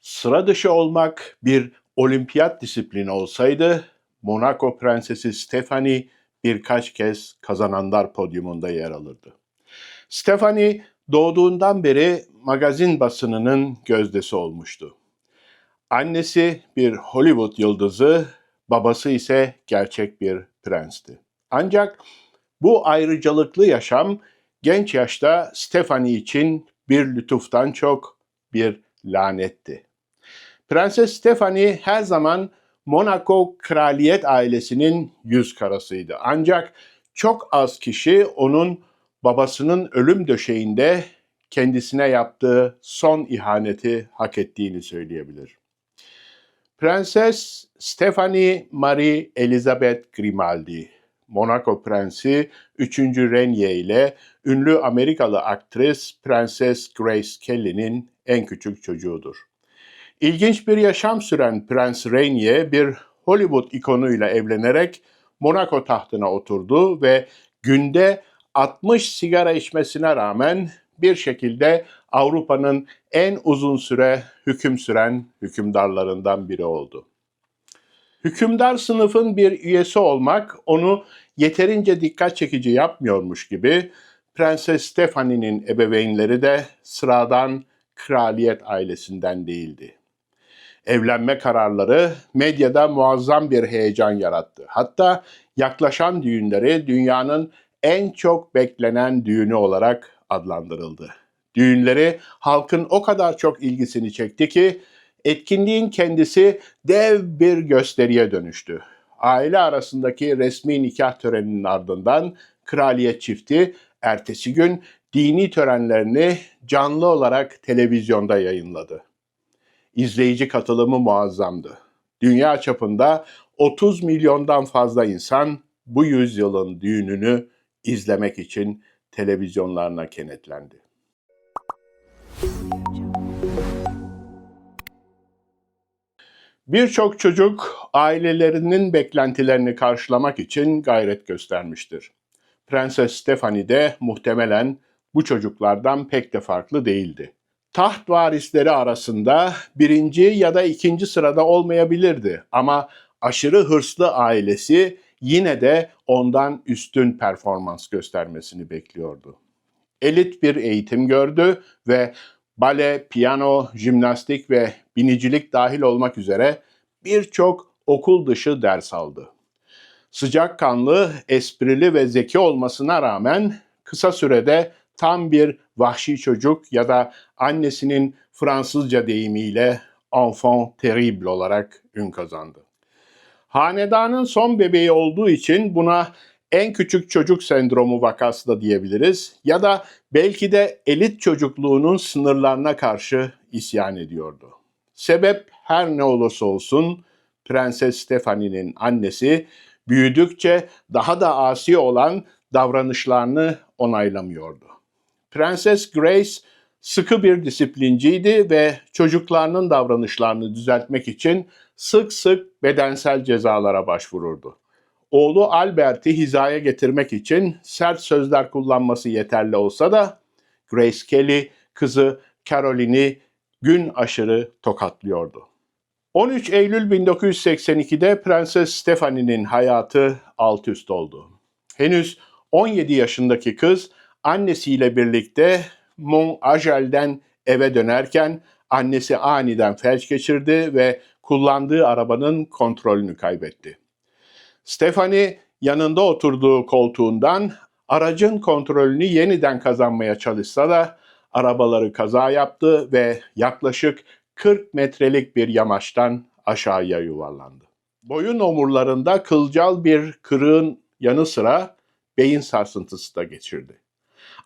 Sıra dışı olmak bir olimpiyat disiplini olsaydı Monaco Prensesi Stephanie birkaç kez kazananlar podyumunda yer alırdı. Stephanie doğduğundan beri magazin basınının gözdesi olmuştu. Annesi bir Hollywood yıldızı, babası ise gerçek bir prensti. Ancak bu ayrıcalıklı yaşam genç yaşta Stephanie için bir lütuftan çok bir lanetti. Prenses Stephanie her zaman Monaco kraliyet ailesinin yüz karasıydı. Ancak çok az kişi onun babasının ölüm döşeğinde kendisine yaptığı son ihaneti hak ettiğini söyleyebilir. Prenses Stephanie Marie Elizabeth Grimaldi, Monaco Prensi 3. Renye ile ünlü Amerikalı aktris Prenses Grace Kelly'nin en küçük çocuğudur. İlginç bir yaşam süren Prens Rainier bir Hollywood ikonuyla evlenerek Monaco tahtına oturdu ve günde 60 sigara içmesine rağmen bir şekilde Avrupa'nın en uzun süre hüküm süren hükümdarlarından biri oldu. Hükümdar sınıfın bir üyesi olmak onu yeterince dikkat çekici yapmıyormuş gibi Prenses Stephanie'nin ebeveynleri de sıradan kraliyet ailesinden değildi. Evlenme kararları medyada muazzam bir heyecan yarattı. Hatta yaklaşan düğünleri dünyanın en çok beklenen düğünü olarak adlandırıldı. Düğünleri halkın o kadar çok ilgisini çekti ki etkinliğin kendisi dev bir gösteriye dönüştü. Aile arasındaki resmi nikah töreninin ardından kraliyet çifti ertesi gün dini törenlerini canlı olarak televizyonda yayınladı. İzleyici katılımı muazzamdı. Dünya çapında 30 milyondan fazla insan bu yüzyılın düğününü izlemek için televizyonlarına kenetlendi. Birçok çocuk ailelerinin beklentilerini karşılamak için gayret göstermiştir. Prenses Stephanie de muhtemelen bu çocuklardan pek de farklı değildi. Taht varisleri arasında birinci ya da ikinci sırada olmayabilirdi ama aşırı hırslı ailesi yine de ondan üstün performans göstermesini bekliyordu. Elit bir eğitim gördü ve bale, piyano, jimnastik ve binicilik dahil olmak üzere birçok okul dışı ders aldı. Sıcakkanlı, esprili ve zeki olmasına rağmen kısa sürede tam bir vahşi çocuk ya da annesinin Fransızca deyimiyle enfant terrible olarak ün kazandı. Hanedanın son bebeği olduğu için buna en küçük çocuk sendromu vakası da diyebiliriz ya da belki de elit çocukluğunun sınırlarına karşı isyan ediyordu. Sebep her ne olursa olsun Prenses Stephanie'nin annesi büyüdükçe daha da asi olan davranışlarını onaylamıyordu. Prenses Grace sıkı bir disiplinciydi ve çocuklarının davranışlarını düzeltmek için sık sık bedensel cezalara başvururdu. Oğlu Albert'i hizaya getirmek için sert sözler kullanması yeterli olsa da Grace Kelly kızı Caroline'i gün aşırı tokatlıyordu. 13 Eylül 1982'de Prenses Stephanie'nin hayatı alt üst oldu. Henüz 17 yaşındaki kız annesiyle birlikte Mont Agel'den eve dönerken annesi aniden felç geçirdi ve kullandığı arabanın kontrolünü kaybetti. Stephanie yanında oturduğu koltuğundan aracın kontrolünü yeniden kazanmaya çalışsa da arabaları kaza yaptı ve yaklaşık 40 metrelik bir yamaçtan aşağıya yuvarlandı. Boyun omurlarında kılcal bir kırığın yanı sıra beyin sarsıntısı da geçirdi.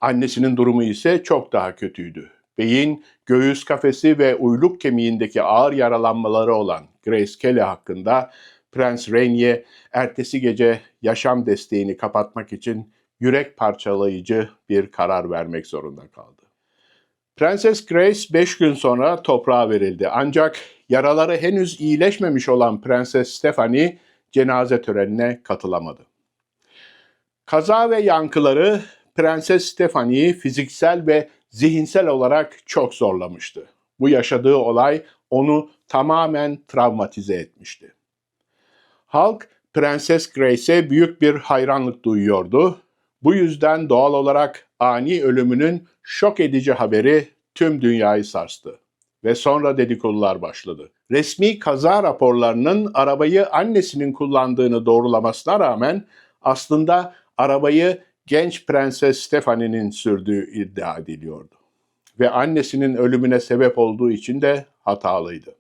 Annesinin durumu ise çok daha kötüydü. Beyin, göğüs kafesi ve uyluk kemiğindeki ağır yaralanmaları olan Grace Kelly hakkında Prens Rainier ertesi gece yaşam desteğini kapatmak için yürek parçalayıcı bir karar vermek zorunda kaldı. Prenses Grace 5 gün sonra toprağa verildi. Ancak yaraları henüz iyileşmemiş olan Prenses Stephanie cenaze törenine katılamadı. Kaza ve yankıları Prenses Stephanie'yi fiziksel ve zihinsel olarak çok zorlamıştı. Bu yaşadığı olay onu tamamen travmatize etmişti. Halk Prenses Grace'e büyük bir hayranlık duyuyordu. Bu yüzden doğal olarak ani ölümünün şok edici haberi tüm dünyayı sarstı. Ve sonra dedikodular başladı. Resmi kaza raporlarının arabayı annesinin kullandığını doğrulamasına rağmen aslında arabayı genç Prenses Stephanie'nin sürdüğü iddia ediliyordu. Ve annesinin ölümüne sebep olduğu için de hatalıydı.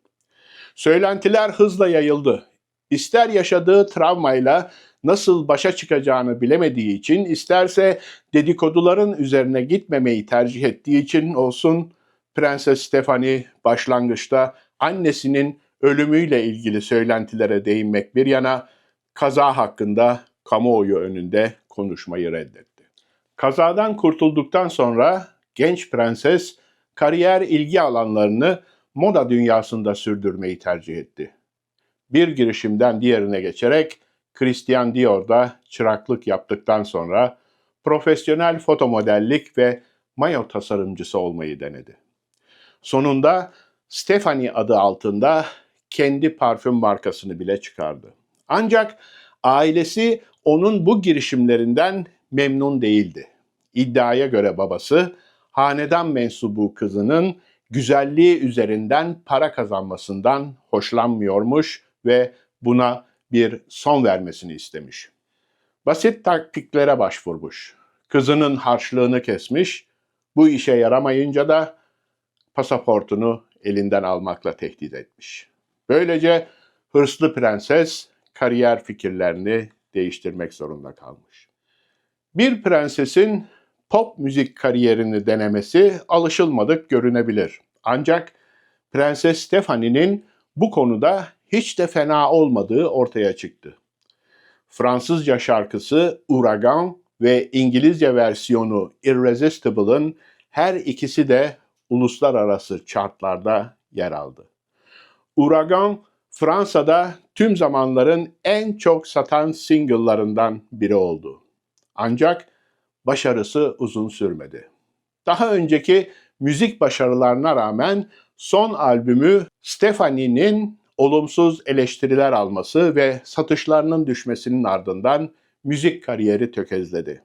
Söylentiler hızla yayıldı. İster yaşadığı travmayla nasıl başa çıkacağını bilemediği için, isterse dedikoduların üzerine gitmemeyi tercih ettiği için olsun, Prenses Stephanie başlangıçta annesinin ölümüyle ilgili söylentilere değinmek bir yana, kaza hakkında kamuoyu önünde konuşmayı reddetti. Kazadan kurtulduktan sonra genç prenses kariyer ilgi alanlarını moda dünyasında sürdürmeyi tercih etti. Bir girişimden diğerine geçerek Christian Dior'da çıraklık yaptıktan sonra profesyonel fotomodellik ve mayo tasarımcısı olmayı denedi. Sonunda Stephanie adı altında kendi parfüm markasını bile çıkardı. Ancak ailesi onun bu girişimlerinden memnun değildi. İddiaya göre babası hanedan mensubu kızının güzelliği üzerinden para kazanmasından hoşlanmıyormuş ve buna bir son vermesini istemiş. Basit taktiklere başvurmuş. Kızının harçlığını kesmiş. Bu işe yaramayınca da pasaportunu elinden almakla tehdit etmiş. Böylece hırslı prenses kariyer fikirlerini değiştirmek zorunda kalmış. Bir prensesin pop müzik kariyerini denemesi alışılmadık görünebilir. Ancak Prenses Stephanie'nin bu konuda hiç de fena olmadığı ortaya çıktı. Fransızca şarkısı Uragan ve İngilizce versiyonu Irresistible'ın her ikisi de uluslararası chartlarda yer aldı. Uragan Fransa'da tüm zamanların en çok satan single'larından biri oldu. Ancak başarısı uzun sürmedi. Daha önceki müzik başarılarına rağmen son albümü Stephanie'nin olumsuz eleştiriler alması ve satışlarının düşmesinin ardından müzik kariyeri tökezledi.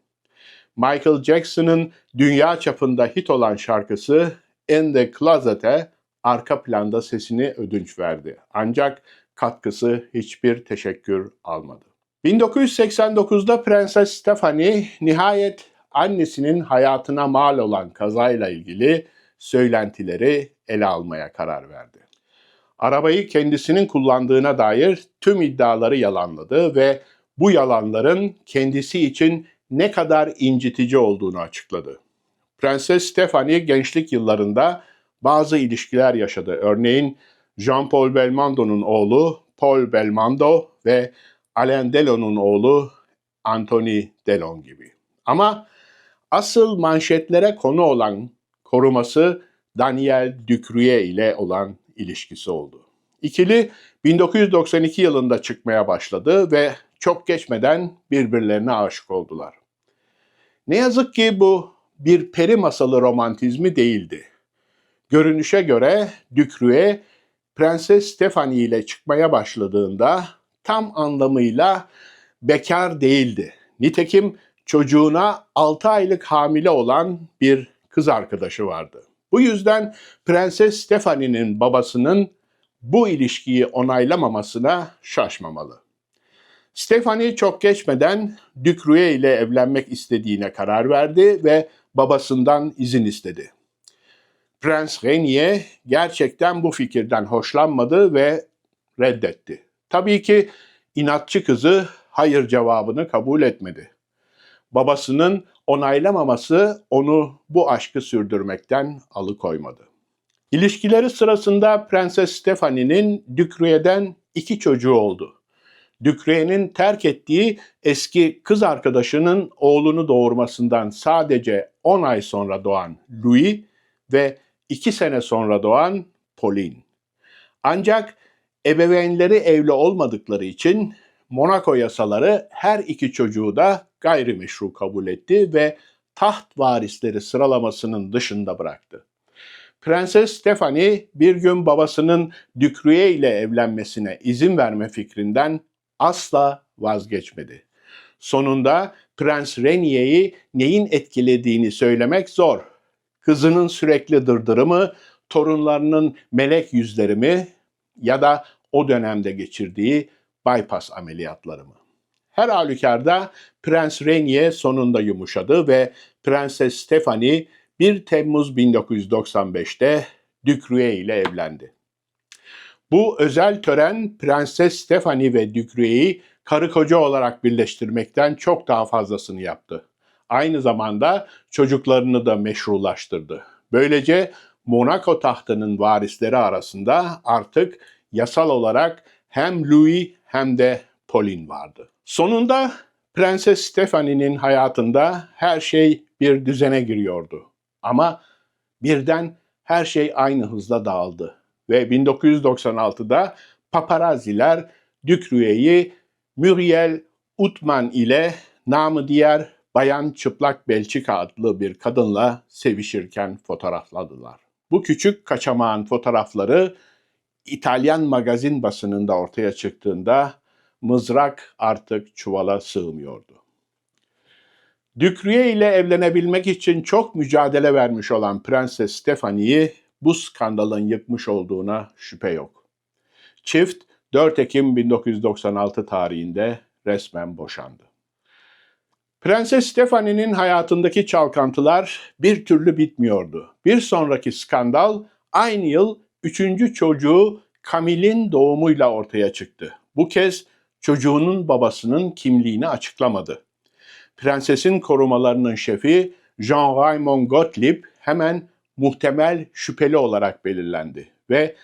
Michael Jackson'ın dünya çapında hit olan şarkısı In the Closet'e arka planda sesini ödünç verdi. Ancak katkısı hiçbir teşekkür almadı. 1989'da Prenses Stephanie nihayet annesinin hayatına mal olan kazayla ilgili söylentileri ele almaya karar verdi. Arabayı kendisinin kullandığına dair tüm iddiaları yalanladı ve bu yalanların kendisi için ne kadar incitici olduğunu açıkladı. Prenses Stephanie gençlik yıllarında bazı ilişkiler yaşadı. Örneğin Jean-Paul Belmondo'nun oğlu Paul Belmondo ve Alain Delon'un oğlu Anthony Delon gibi. Ama asıl manşetlere konu olan koruması Daniel Ducruye ile olan ilişkisi oldu. İkili 1992 yılında çıkmaya başladı ve çok geçmeden birbirlerine aşık oldular. Ne yazık ki bu bir peri masalı romantizmi değildi. Görünüşe göre Ducruye Prenses Stephanie ile çıkmaya başladığında tam anlamıyla bekar değildi. Nitekim çocuğuna 6 aylık hamile olan bir kız arkadaşı vardı. Bu yüzden Prenses Stephanie'nin babasının bu ilişkiyi onaylamamasına şaşmamalı. Stephanie çok geçmeden Ducruye ile evlenmek istediğine karar verdi ve babasından izin istedi. Prens Renier gerçekten bu fikirden hoşlanmadı ve reddetti. Tabii ki inatçı kızı hayır cevabını kabul etmedi. Babasının onaylamaması onu bu aşkı sürdürmekten alıkoymadı. İlişkileri sırasında Prenses Stephanie'nin Dükre'den iki çocuğu oldu. Dükre'nin terk ettiği eski kız arkadaşının oğlunu doğurmasından sadece 10 ay sonra doğan Louis ve 2 sene sonra doğan Pauline. Ancak ebeveynleri evli olmadıkları için Monaco yasaları her iki çocuğu da gayrimeşru kabul etti ve taht varisleri sıralamasının dışında bıraktı. Prenses Stephanie bir gün babasının Dükriye ile evlenmesine izin verme fikrinden asla vazgeçmedi. Sonunda Prens Renier'i neyin etkilediğini söylemek zor. Kızının sürekli dırdırı mı, torunlarının melek yüzleri mi ya da o dönemde geçirdiği bypass ameliyatları mı? Her halükarda Prens Renier sonunda yumuşadı ve Prenses Stephanie 1 Temmuz 1995'te Dükriye ile evlendi. Bu özel tören Prenses Stephanie ve Dükriye'yi karı koca olarak birleştirmekten çok daha fazlasını yaptı. Aynı zamanda çocuklarını da meşrulaştırdı. Böylece Monaco tahtının varisleri arasında artık yasal olarak hem Louis hem de Pauline vardı. Sonunda Prenses Stephanie'nin hayatında her şey bir düzene giriyordu. Ama birden her şey aynı hızla dağıldı ve 1996'da paparazziler Ducrue'yi Muriel Utman ile namı diğer Bayan Çıplak Belçika adlı bir kadınla sevişirken fotoğrafladılar. Bu küçük kaçamağın fotoğrafları İtalyan magazin basınında ortaya çıktığında mızrak artık çuvala sığmıyordu. Dükriye ile evlenebilmek için çok mücadele vermiş olan Prenses Stephanie'yi bu skandalın yıkmış olduğuna şüphe yok. Çift 4 Ekim 1996 tarihinde resmen boşandı. Prenses Stephanie'nin hayatındaki çalkantılar bir türlü bitmiyordu. Bir sonraki skandal aynı yıl üçüncü çocuğu Camille'in doğumuyla ortaya çıktı. Bu kez çocuğunun babasının kimliğini açıklamadı. Prensesin korumalarının şefi Jean Raymond Gottlieb hemen muhtemel şüpheli olarak belirlendi ve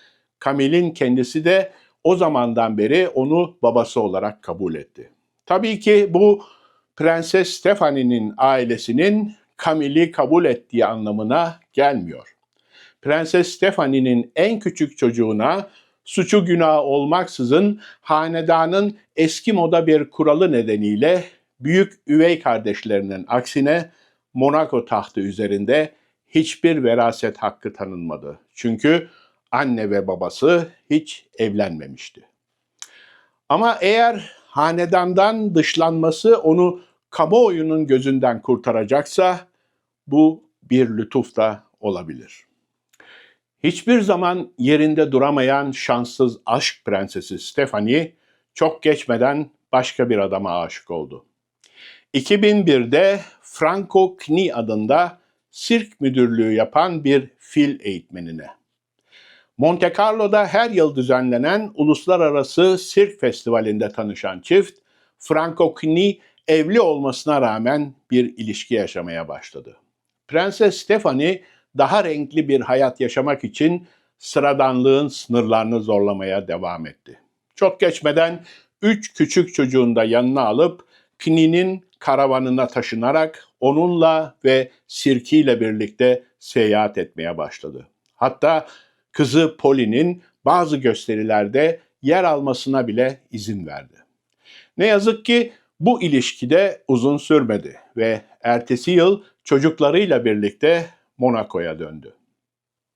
Camille'in kendisi de o zamandan beri onu babası olarak kabul etti. Tabii ki bu Prenses Stephanie'nin ailesinin Camille'i kabul ettiği anlamına gelmiyor. Prenses Stephanie'nin en küçük çocuğuna suçu günah olmaksızın hanedanın eski moda bir kuralı nedeniyle büyük üvey kardeşlerinin aksine Monaco tahtı üzerinde hiçbir veraset hakkı tanınmadı. Çünkü anne ve babası hiç evlenmemişti. Ama eğer hanedandan dışlanması onu kamuoyunun gözünden kurtaracaksa bu bir lütuf da olabilir. Hiçbir zaman yerinde duramayan şanssız aşk prensesi Stephanie çok geçmeden başka bir adama aşık oldu. 2001'de Franco Kni adında sirk müdürlüğü yapan bir fil eğitmenine. Monte Carlo'da her yıl düzenlenen uluslararası sirk festivalinde tanışan çift, Franco Kni evli olmasına rağmen bir ilişki yaşamaya başladı. Prenses Stephanie daha renkli bir hayat yaşamak için sıradanlığın sınırlarını zorlamaya devam etti. Çok geçmeden üç küçük çocuğunu da yanına alıp Kni'nin karavanına taşınarak onunla ve sirkiyle birlikte seyahat etmeye başladı. Hatta kızı Polly'nin bazı gösterilerde yer almasına bile izin verdi. Ne yazık ki bu ilişkide uzun sürmedi ve ertesi yıl çocuklarıyla birlikte Monaco'ya döndü.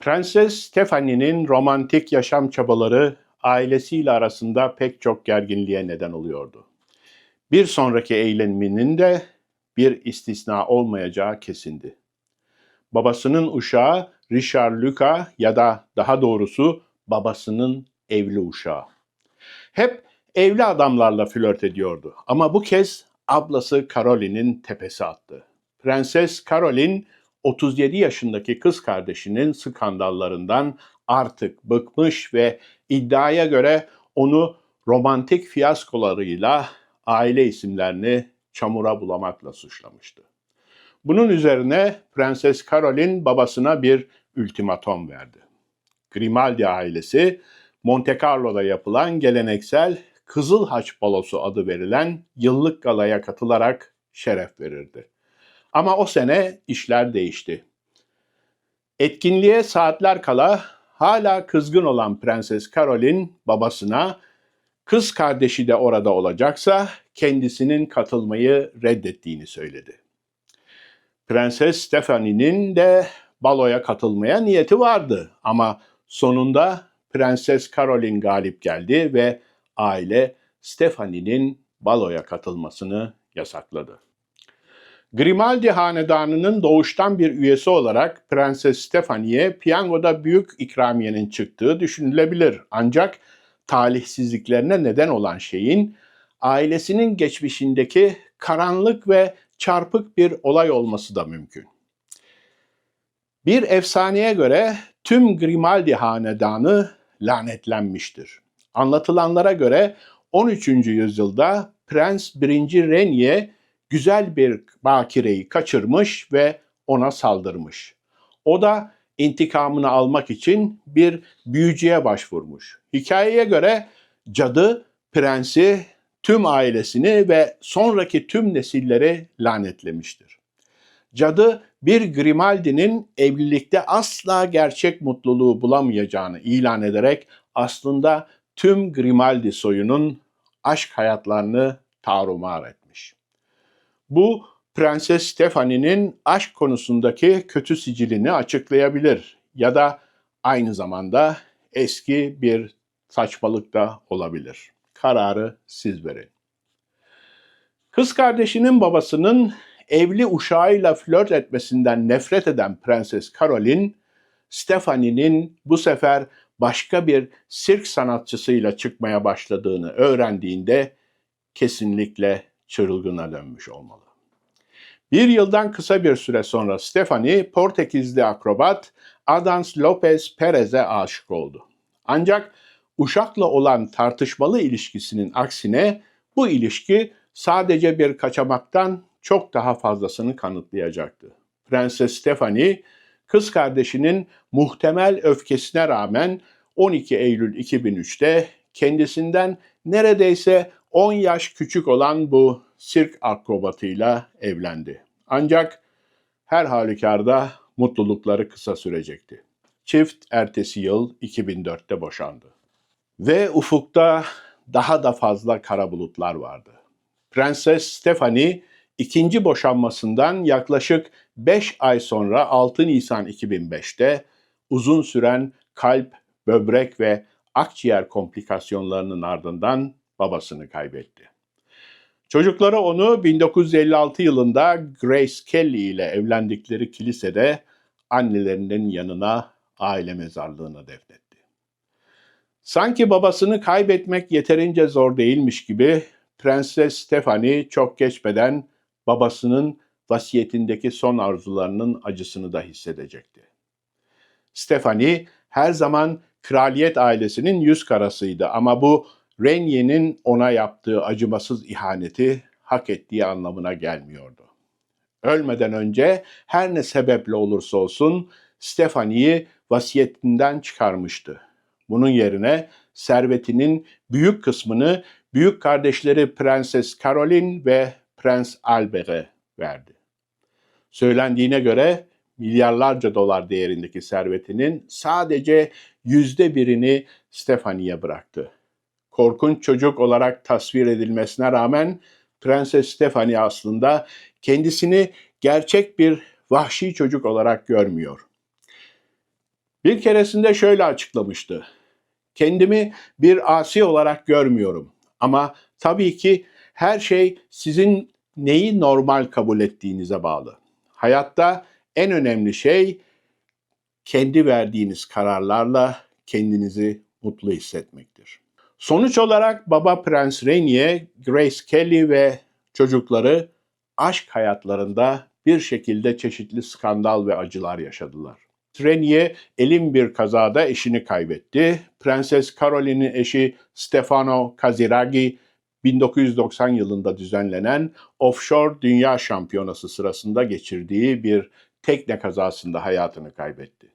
Prenses Stephanie'nin romantik yaşam çabaları ailesiyle arasında pek çok gerginliğe neden oluyordu. Bir sonraki eyleminin de bir istisna olmayacağı kesindi. Babasının uşağı Richard Luca ya da daha doğrusu babasının evli uşağı. Hep evli adamlarla flört ediyordu ama bu kez ablası Caroline'in tepesi attı. Prenses Caroline 37 yaşındaki kız kardeşinin skandallarından artık bıkmış ve iddiaya göre onu romantik fiyaskolarıyla aile isimlerini çamura bulamakla suçlamıştı. Bunun üzerine Prenses Caroline babasına bir ultimatom verdi. Grimaldi ailesi Monte Carlo'da yapılan geleneksel Kızıl Haç Balosu adı verilen yıllık galaya katılarak şeref verirdi. Ama o sene işler değişti. Etkinliğe saatler kala hala kızgın olan Prenses Caroline babasına kız kardeşi de orada olacaksa kendisinin katılmayı reddettiğini söyledi. Prenses Stephanie'nin de baloya katılmaya niyeti vardı ama sonunda Prenses Caroline galip geldi ve aile Stefani'nin baloya katılmasını yasakladı. Grimaldi hanedanının doğuştan bir üyesi olarak Prenses Stefani'ye piyangoda büyük ikramiyenin çıktığı düşünülebilir. Ancak talihsizliklerine neden olan şeyin ailesinin geçmişindeki karanlık ve çarpık bir olay olması da mümkün. Bir efsaneye göre tüm Grimaldi hanedanı lanetlenmiştir. Anlatılanlara göre 13. yüzyılda Prens 1. Renier güzel bir bakireyi kaçırmış ve ona saldırmış. O da intikamını almak için bir büyücüye başvurmuş. Hikayeye göre cadı prensi, tüm ailesini ve sonraki tüm nesilleri lanetlemiştir. Cadı bir Grimaldi'nin evlilikte asla gerçek mutluluğu bulamayacağını ilan ederek aslında tüm Grimaldi soyunun aşk hayatlarını tarumar etmiş. Bu Prenses Stefani'nin aşk konusundaki kötü sicilini açıklayabilir ya da aynı zamanda eski bir saçmalık da olabilir. Kararı siz verin. Kız kardeşinin babasının evli uşağıyla flört etmesinden nefret eden Prenses Caroline, Stefani'nin bu sefer başka bir sirk sanatçısıyla çıkmaya başladığını öğrendiğinde kesinlikle çırılgına dönmüş olmalı. Bir yıldan kısa bir süre sonra Stefani, Portekizli akrobat Adams Lopez Perez'e aşık oldu. Ancak uşakla olan tartışmalı ilişkisinin aksine bu ilişki sadece bir kaçamaktan çok daha fazlasını kanıtlayacaktı. Prenses Stefani, kız kardeşinin muhtemel öfkesine rağmen 12 Eylül 2003'te kendisinden neredeyse 10 yaş küçük olan bu sirk akrobatıyla evlendi. Ancak her halükarda mutlulukları kısa sürecekti. Çift ertesi yıl 2004'te boşandı. Ve ufukta daha da fazla kara bulutlar vardı. Prenses Stephanie ikinci boşanmasından yaklaşık 5 ay sonra 6 Nisan 2005'te uzun süren kalp, böbrek ve akciğer komplikasyonlarının ardından babasını kaybetti. Çocukları onu 1956 yılında Grace Kelly ile evlendikleri kilisede annelerinin yanına aile mezarlığına defnetti. Sanki babasını kaybetmek yeterince zor değilmiş gibi Prenses Stephanie çok geçmeden babasının vasiyetindeki son arzularının acısını da hissedecekti. Stephanie her zaman kraliyet ailesinin yüz karasıydı ama bu Renier'in ona yaptığı acımasız ihaneti hak ettiği anlamına gelmiyordu. Ölmeden önce her ne sebeple olursa olsun Stephanie'yi vasiyetinden çıkarmıştı. Bunun yerine servetinin büyük kısmını büyük kardeşleri Prenses Caroline ve Prens Albert'e verdi. Söylendiğine göre milyarlarca dolar değerindeki servetinin sadece yüzde birini Stephanie'ye bıraktı. Korkunç çocuk olarak tasvir edilmesine rağmen Prenses Stephanie aslında kendisini gerçek bir vahşi çocuk olarak görmüyor. Bir keresinde şöyle açıklamıştı. Kendimi bir asi olarak görmüyorum ama tabii ki her şey sizin neyi normal kabul ettiğinize bağlı. Hayatta en önemli şey kendi verdiğiniz kararlarla kendinizi mutlu hissetmektir. Sonuç olarak baba Prens Rainier, Grace Kelly ve çocukları aşk hayatlarında bir şekilde çeşitli skandal ve acılar yaşadılar. Rainier elin bir kazada eşini kaybetti. Prenses Caroline'in eşi Stefano Casiraghi 1990 yılında düzenlenen Offshore Dünya Şampiyonası sırasında geçirdiği bir tekne kazasında hayatını kaybetti.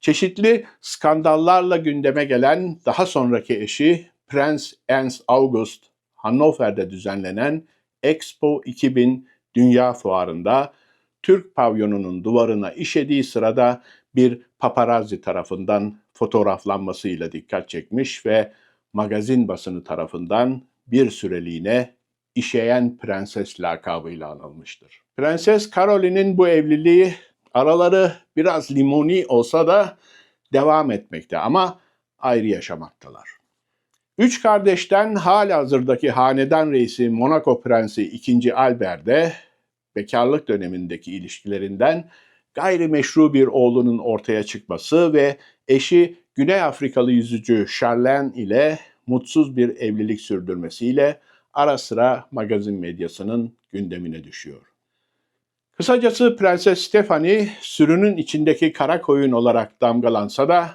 Çeşitli skandallarla gündeme gelen daha sonraki eşi Prens Ernst August, Hannover'de düzenlenen Expo 2000 Dünya Fuarı'nda Türk pavyonunun duvarına işediği sırada bir paparazzi tarafından fotoğraflanmasıyla dikkat çekmiş ve magazin basını tarafından bir süreliğine işeyen prenses lakabıyla anılmıştır. Prenses Caroline'in bu evliliği Araları biraz limoni olsa da devam etmekte ama ayrı yaşamaktalar. Üç kardeşten halihazırdaki hanedan reisi Monaco Prensi 2. Albert de bekarlık dönemindeki ilişkilerinden gayrimeşru bir oğlunun ortaya çıkması ve eşi Güney Afrikalı yüzücü Charlene ile mutsuz bir evlilik sürdürmesiyle ara sıra magazin medyasının gündemine düşüyor. Kısacası Prenses Stephanie sürünün içindeki kara koyun olarak damgalansa da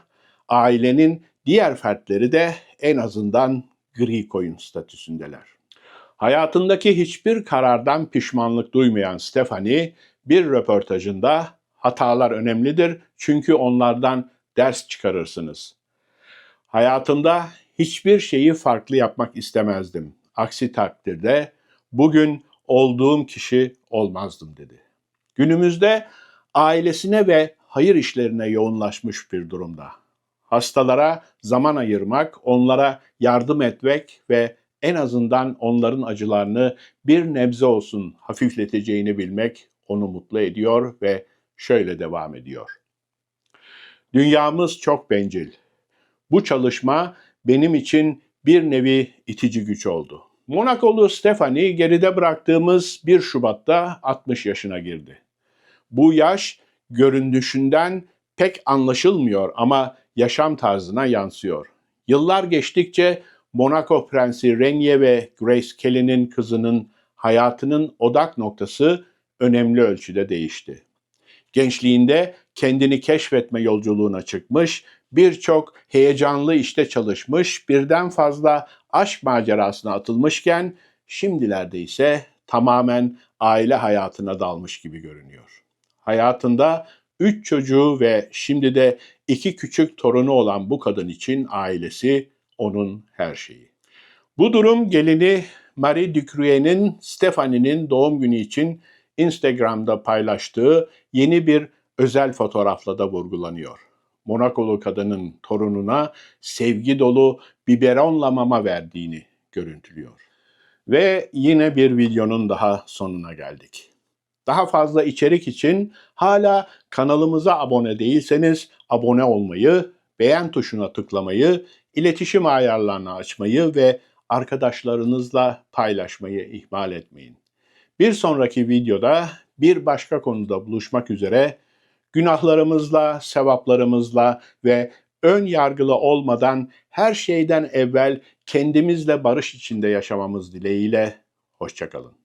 ailenin diğer fertleri de en azından gri koyun statüsündeler. Hayatındaki hiçbir karardan pişmanlık duymayan Stephanie bir röportajında hatalar önemlidir çünkü onlardan ders çıkarırsınız. Hayatımda hiçbir şeyi farklı yapmak istemezdim. Aksi takdirde bugün olduğum kişi olmazdım dedi. Günümüzde ailesine ve hayır işlerine yoğunlaşmış bir durumda. Hastalara zaman ayırmak, onlara yardım etmek ve en azından onların acılarını bir nebze olsun hafifleteceğini bilmek onu mutlu ediyor ve şöyle devam ediyor. Dünyamız çok bencil. Bu çalışma benim için bir nevi itici güç oldu. Monakolu Stephanie geride bıraktığımız 1 Şubat'ta 60 yaşına girdi. Bu yaş göründüşünden pek anlaşılmıyor ama yaşam tarzına yansıyor. Yıllar geçtikçe Monaco Prensi Renier ve Grace Kelly'nin kızının hayatının odak noktası önemli ölçüde değişti. Gençliğinde kendini keşfetme yolculuğuna çıkmış, birçok heyecanlı işte çalışmış, birden fazla aşk macerasına atılmışken şimdilerde ise tamamen aile hayatına dalmış gibi görünüyor. Hayatında üç çocuğu ve şimdi de iki küçük torunu olan bu kadın için ailesi onun her şeyi. Bu durum gelini Marie Ducruet'nin Stephanie'nin doğum günü için Instagram'da paylaştığı yeni bir özel fotoğrafla da vurgulanıyor. Monakolu kadının torununa sevgi dolu biberonla mama verdiğini görüntülüyor. Ve yine bir videonun daha sonuna geldik. Daha fazla içerik için hala kanalımıza abone değilseniz abone olmayı, beğen tuşuna tıklamayı, iletişim ayarlarını açmayı ve arkadaşlarınızla paylaşmayı ihmal etmeyin. Bir sonraki videoda bir başka konuda buluşmak üzere günahlarımızla, sevaplarımızla ve ön yargılı olmadan her şeyden evvel kendimizle barış içinde yaşamamız dileğiyle hoşçakalın.